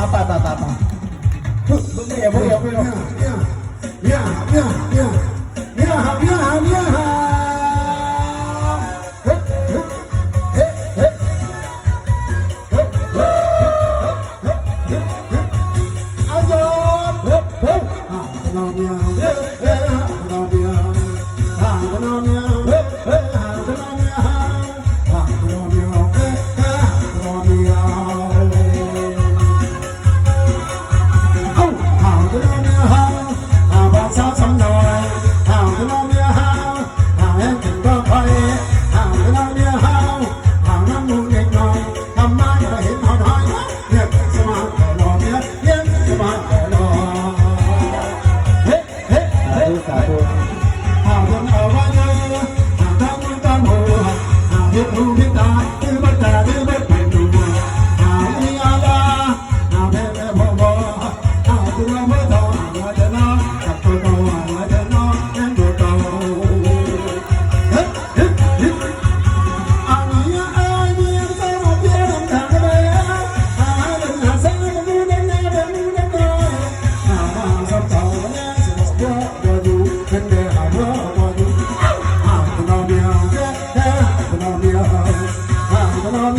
เอาปาปาปไปมึงไม่เดี๋ยวมึงเดี๋ยวมึงเดี๋ยวเนี่ยเนี่ยเนี่ยเนี้ยเนี้ยเนี้ยเนี้ยเฮ้เฮ้เฮ้เฮ้เอาจบเฮ้เฮ้เอาเนี้ย สาธุหากคนเอาว่าเธอหากทำคุณตามหัวหากยึดหูพิตาคือบัตตาคือบัตเป็นดูหากมีอาลาหากแม่แม่พ่อพ่หากตัวเมื่อต่อหากว่าเธอน้องกับตัวต่อหากว่าเธอน้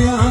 Yeah.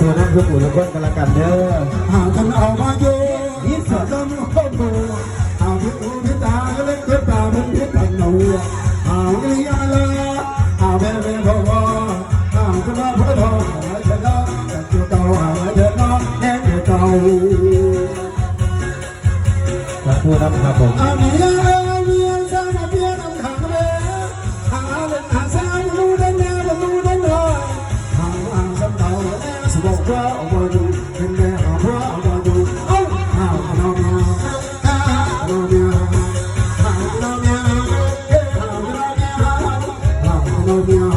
สูน้ำคือปู่ละคนกันละกันเด้อหากันเอามาอยู่นิสสมโคโมหาพิอุพิตากเลยเกิดตาเป็นพิตันหนูหาวิยาลาหาเป็นเป็นพ่อพ่อหาก็มาพระทองหาเธอเนาะเจ้าเก่าหาเธอเนาะแน่เจ้าเก่าสาธุนะครับผม love you.